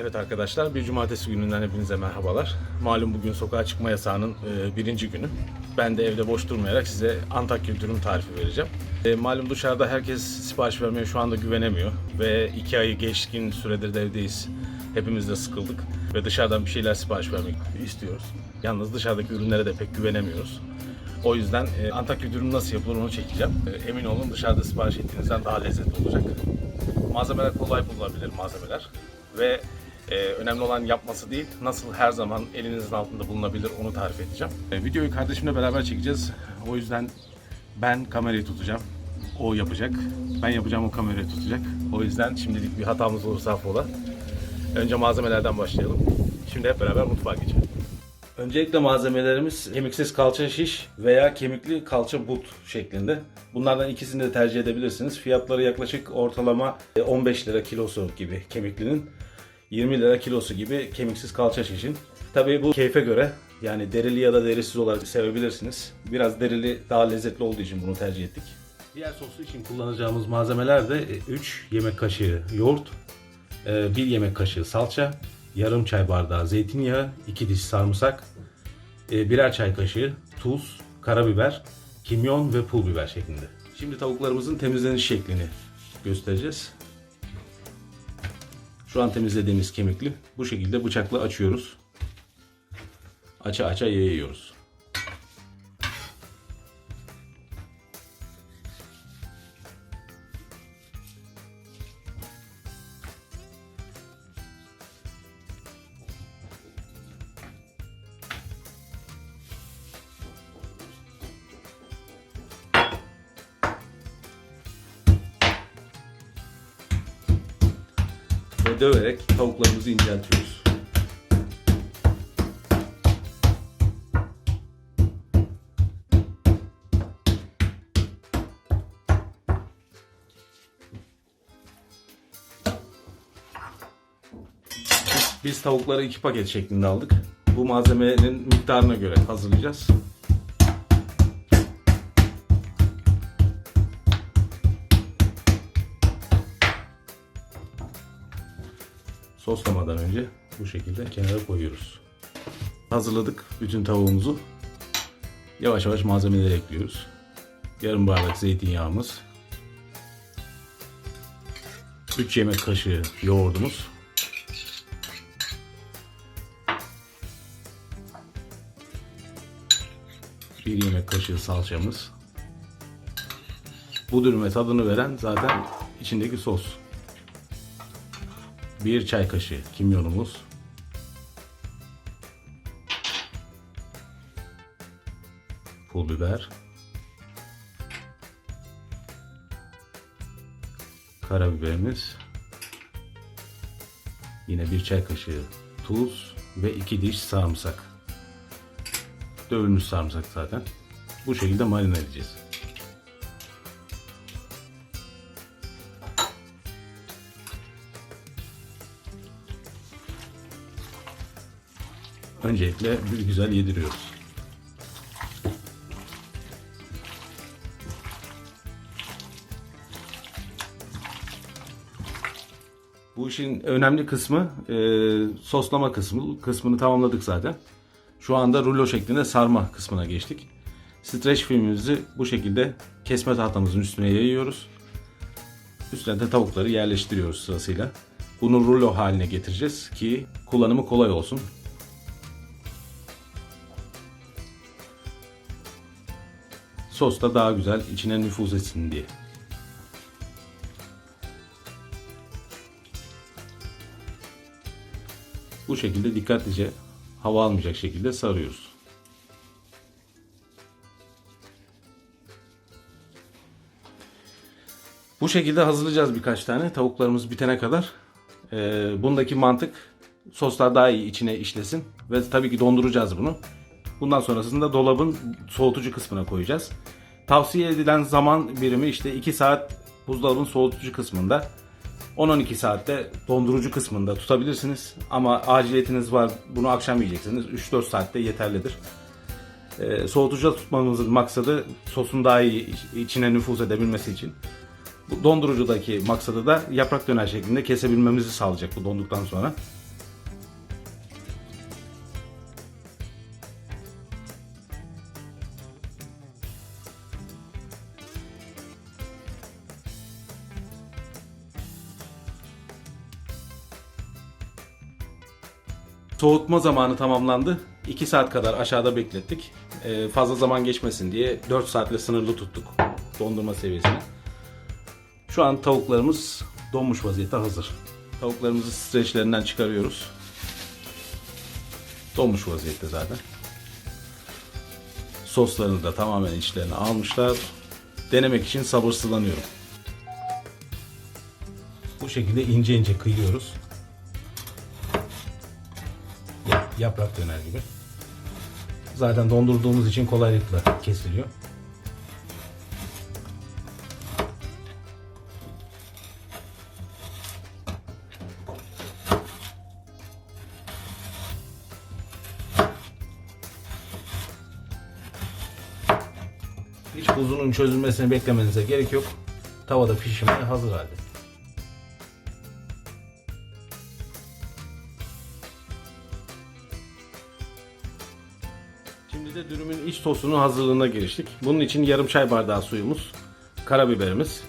Evet arkadaşlar bir cumartesi gününden hepinize merhabalar. Malum bugün sokağa çıkma yasağının e, birinci günü. Ben de evde boş durmayarak size Antakya dürüm tarifi vereceğim. E, malum dışarıda herkes sipariş vermeye şu anda güvenemiyor. Ve iki ayı geçkin süredir de evdeyiz. Hepimiz de sıkıldık ve dışarıdan bir şeyler sipariş vermek istiyoruz. Yalnız dışarıdaki ürünlere de pek güvenemiyoruz. O yüzden e, Antakya dürüm nasıl yapılır onu çekeceğim. E, emin olun dışarıda sipariş ettiğinizden daha lezzetli olacak. Malzemeler kolay bulunabilir malzemeler. Ve e, önemli olan yapması değil, nasıl her zaman elinizin altında bulunabilir onu tarif edeceğim. E, videoyu kardeşimle beraber çekeceğiz. O yüzden ben kamerayı tutacağım. O yapacak. Ben yapacağım o kamerayı tutacak. O yüzden şimdilik bir hatamız olursa affola. Önce malzemelerden başlayalım. Şimdi hep beraber mutfağa geçelim. Öncelikle malzemelerimiz kemiksiz kalça şiş veya kemikli kalça but şeklinde. Bunlardan ikisini de tercih edebilirsiniz. Fiyatları yaklaşık ortalama e, 15 lira kilosu gibi kemiklinin. 20 lira kilosu gibi kemiksiz kalça şişin. Tabii bu keyfe göre yani derili ya da derisiz olarak sevebilirsiniz. Biraz derili daha lezzetli olduğu için bunu tercih ettik. Diğer sosu için kullanacağımız malzemeler de 3 yemek kaşığı yoğurt, 1 yemek kaşığı salça, yarım çay bardağı zeytinyağı, 2 diş sarımsak, e, birer çay kaşığı tuz, karabiber, kimyon ve pul biber şeklinde. Şimdi tavuklarımızın temizleniş şeklini göstereceğiz. Şu an temizlediğimiz kemikli bu şekilde bıçakla açıyoruz. Aça aça yayıyoruz. Ve döverek tavuklarımızı inceltiyoruz. Biz tavukları iki paket şeklinde aldık. Bu malzemenin miktarına göre hazırlayacağız. Soslamadan önce bu şekilde kenara koyuyoruz. Hazırladık bütün tavuğumuzu. Yavaş yavaş malzemeleri ekliyoruz. Yarım bardak zeytinyağımız. 3 yemek kaşığı yoğurdumuz. Bir yemek kaşığı salçamız. Bu dürüme tadını veren zaten içindeki sos. Bir çay kaşığı kimyonumuz. Pul biber. Karabiberimiz. Yine bir çay kaşığı tuz ve iki diş sarımsak. Dövülmüş sarımsak zaten. Bu şekilde marine edeceğiz. Öncelikle bir güzel yediriyoruz. Bu işin önemli kısmı e, soslama kısmı. Kısmını tamamladık zaten. Şu anda rulo şeklinde sarma kısmına geçtik. Streç filmimizi bu şekilde kesme tahtamızın üstüne yayıyoruz. Üstüne de tavukları yerleştiriyoruz sırasıyla. Bunu rulo haline getireceğiz ki kullanımı kolay olsun. Sos da daha güzel içine nüfuz etsin diye. Bu şekilde dikkatlice hava almayacak şekilde sarıyoruz. Bu şekilde hazırlayacağız birkaç tane tavuklarımız bitene kadar. Ee, bundaki mantık soslar daha iyi içine işlesin ve tabii ki donduracağız bunu. Bundan sonrasında dolabın soğutucu kısmına koyacağız. Tavsiye edilen zaman birimi işte 2 saat buzdolabın soğutucu kısmında. 10-12 saatte dondurucu kısmında tutabilirsiniz. Ama aciliyetiniz var bunu akşam yiyeceksiniz. 3-4 saatte yeterlidir. Ee, soğutucuda tutmamızın maksadı sosun daha iyi içine nüfuz edebilmesi için. Bu dondurucudaki maksadı da yaprak döner şeklinde kesebilmemizi sağlayacak bu donduktan sonra. Soğutma zamanı tamamlandı. 2 saat kadar aşağıda beklettik. Ee, fazla zaman geçmesin diye 4 saatle sınırlı tuttuk dondurma seviyesini. Şu an tavuklarımız donmuş vaziyette hazır. Tavuklarımızı streçlerinden çıkarıyoruz. Donmuş vaziyette zaten. Soslarını da tamamen içlerine almışlar. Denemek için sabırsızlanıyorum. Bu şekilde ince ince kıyıyoruz. Yaprak döner gibi. Zaten dondurduğumuz için kolaylıkla kesiliyor. Hiç buzunun çözülmesini beklemenize gerek yok. Tavada pişirmeye hazır halde. Şimdi de dürümün iç sosunun hazırlığına giriştik. Bunun için yarım çay bardağı suyumuz, karabiberimiz,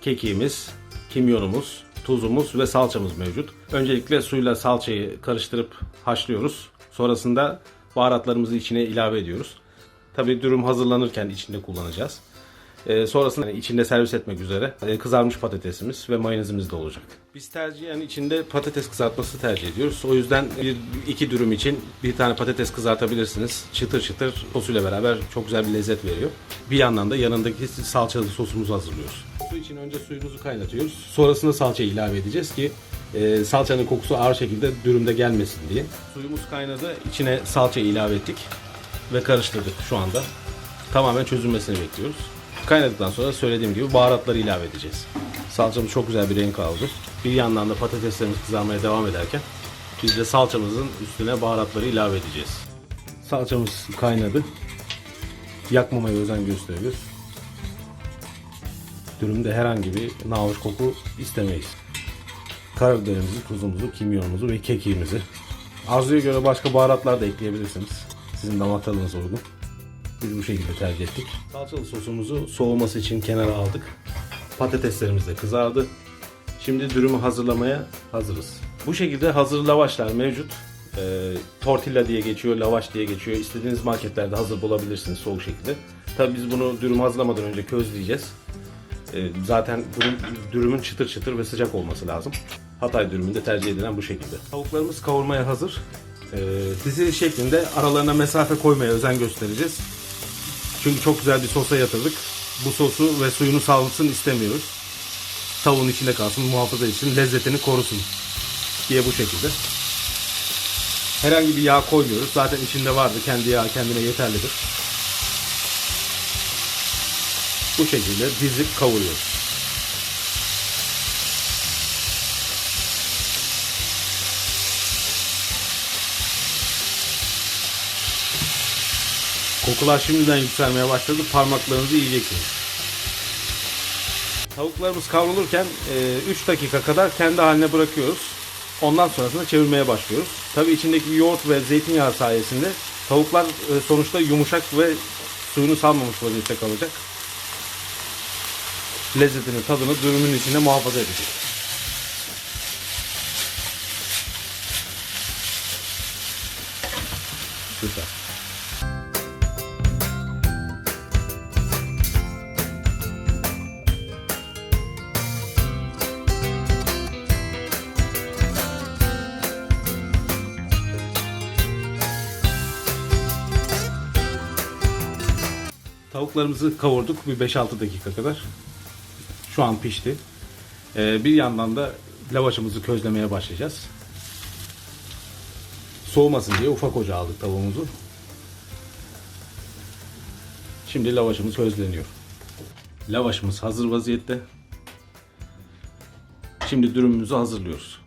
kekiğimiz, kimyonumuz, tuzumuz ve salçamız mevcut. Öncelikle suyla salçayı karıştırıp haşlıyoruz. Sonrasında baharatlarımızı içine ilave ediyoruz. Tabii dürüm hazırlanırken içinde kullanacağız. Ee, sonrasında içinde servis etmek üzere e, kızarmış patatesimiz ve mayonezimiz de olacak. Biz tercihen içinde patates kızartması tercih ediyoruz. O yüzden bir iki dürüm için bir tane patates kızartabilirsiniz. Çıtır çıtır sosuyla beraber çok güzel bir lezzet veriyor. Bir yandan da yanındaki salçalı sosumuzu hazırlıyoruz. Su için önce suyumuzu kaynatıyoruz. Sonrasında salçayı ilave edeceğiz ki e, salçanın kokusu ağır şekilde dürümde gelmesin diye. Suyumuz kaynadı. İçine salça ilave ettik ve karıştırdık şu anda. Tamamen çözülmesini bekliyoruz. Kaynadıktan sonra söylediğim gibi baharatları ilave edeceğiz. Salçamız çok güzel bir renk aldı. Bir yandan da patateslerimiz kızarmaya devam ederken biz de salçamızın üstüne baharatları ilave edeceğiz. Salçamız kaynadı. Yakmamaya özen gösteriyoruz. Dürümde herhangi bir nahoş koku istemeyiz. Karabiberimizi, tuzumuzu, kimyonumuzu ve kekiğimizi. Arzuya göre başka baharatlar da ekleyebilirsiniz. Sizin damak tadınıza uygun. Biz bu şekilde tercih ettik. Salçalı sosumuzu soğuması için kenara aldık. Patateslerimiz de kızardı. Şimdi dürümü hazırlamaya hazırız. Bu şekilde hazır lavaşlar mevcut. Ee, tortilla diye geçiyor, lavaş diye geçiyor. İstediğiniz marketlerde hazır bulabilirsiniz soğuk şekilde. Tabii biz bunu dürüm hazırlamadan önce közleyeceğiz. Ee, zaten dürüm, dürümün çıtır çıtır ve sıcak olması lazım. Hatay dürümünde tercih edilen bu şekilde. Tavuklarımız kavurmaya hazır. Ee, dizili şeklinde aralarına mesafe koymaya özen göstereceğiz. Çünkü çok güzel bir sosa yatırdık. Bu sosu ve suyunu salsın istemiyoruz. Tavuğun içinde kalsın, muhafaza etsin, lezzetini korusun diye bu şekilde. Herhangi bir yağ koymuyoruz. Zaten içinde vardı. Kendi yağı kendine yeterlidir. Bu şekilde dizip kavuruyoruz. Kokular şimdiden yükselmeye başladı. Parmaklarınızı yiyeceksiniz. Tavuklarımız kavrulurken 3 dakika kadar kendi haline bırakıyoruz. Ondan sonrasında çevirmeye başlıyoruz. Tabi içindeki yoğurt ve zeytinyağı sayesinde tavuklar e, sonuçta yumuşak ve suyunu salmamış vaziyette kalacak. Lezzetini, tadını dürümün içinde muhafaza edecek. Tavuklarımızı kavurduk bir 5-6 dakika kadar. Şu an pişti. Ee, bir yandan da lavaşımızı közlemeye başlayacağız. Soğumasın diye ufak ocağa aldık tavuğumuzu. Şimdi lavaşımız közleniyor. Lavaşımız hazır vaziyette. Şimdi dürümümüzü hazırlıyoruz.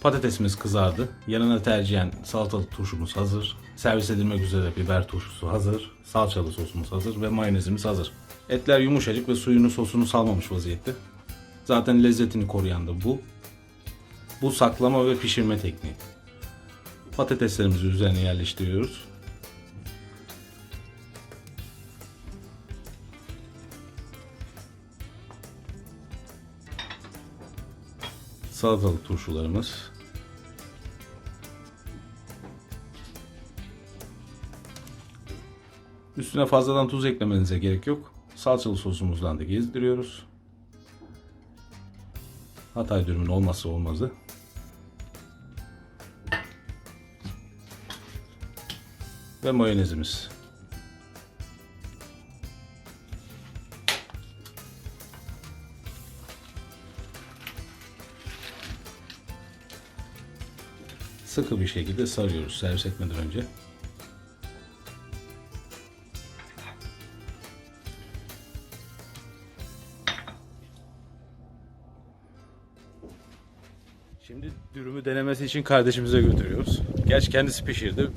Patatesimiz kızardı. Yanına tercihen salatalı turşumuz hazır. Servis edilmek üzere biber turşusu hazır. Salçalı sosumuz hazır ve mayonezimiz hazır. Etler yumuşacık ve suyunu sosunu salmamış vaziyette. Zaten lezzetini koruyan da bu. Bu saklama ve pişirme tekniği. Patateslerimizi üzerine yerleştiriyoruz. salatalık turşularımız. Üstüne fazladan tuz eklemenize gerek yok. Salçalı sosumuzdan da gezdiriyoruz. Hatay dürümün olmazsa olmazı. Ve mayonezimiz. Sıkı bir şekilde sarıyoruz servis etmeden önce. Şimdi dürümü denemesi için kardeşimize götürüyoruz. Gerçi kendisi pişirdi.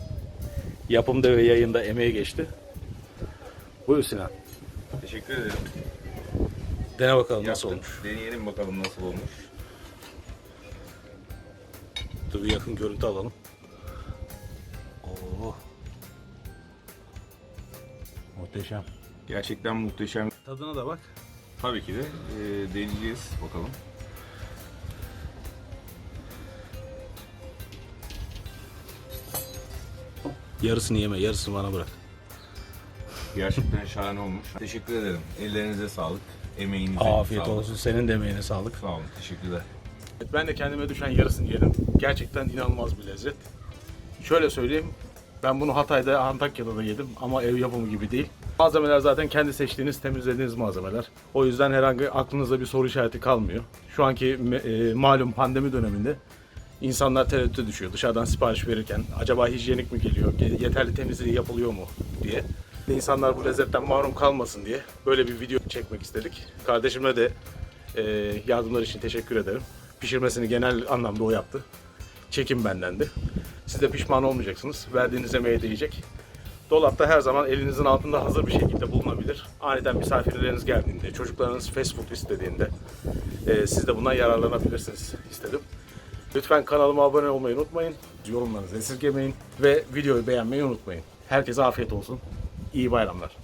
Yapımda ve yayında emeği geçti. Buyur Sinan. Teşekkür ederim. Dene bakalım nasıl Yaptık. olmuş. Deneyelim bakalım nasıl olmuş. Dur bir yakın görüntü alalım. Oo. Muhteşem. Gerçekten muhteşem. Tadına da bak. Tabii ki de e, deneyeceğiz bakalım. Yarısını yeme, yarısını bana bırak. Gerçekten şahane olmuş. Teşekkür ederim. Ellerinize sağlık. Emeğinize Afiyet sağlık. olsun. Senin de emeğine sağlık. Sağ olun. Teşekkürler. Ben de kendime düşen yarısını yedim. Gerçekten inanılmaz bir lezzet. Şöyle söyleyeyim. Ben bunu Hatay'da, Antakya'da da yedim ama ev yapımı gibi değil. Malzemeler zaten kendi seçtiğiniz, temizlediğiniz malzemeler. O yüzden herhangi aklınızda bir soru işareti kalmıyor. Şu anki e, malum pandemi döneminde insanlar tereddüte düşüyor dışarıdan sipariş verirken. Acaba hijyenik mi geliyor, ge- yeterli temizliği yapılıyor mu diye. İnsanlar bu lezzetten mahrum kalmasın diye böyle bir video çekmek istedik. Kardeşime de e, yardımlar için teşekkür ederim. Pişirmesini genel anlamda o yaptı. Çekim bendendi. Siz de pişman olmayacaksınız. Verdiğiniz emeğe değecek. Dolapta her zaman elinizin altında hazır bir şekilde bulunabilir. Aniden misafirleriniz geldiğinde, çocuklarınız fast food istediğinde e, siz de bundan yararlanabilirsiniz istedim. Lütfen kanalıma abone olmayı unutmayın. Yorumlarınızı esirgemeyin ve videoyu beğenmeyi unutmayın. Herkese afiyet olsun. İyi bayramlar.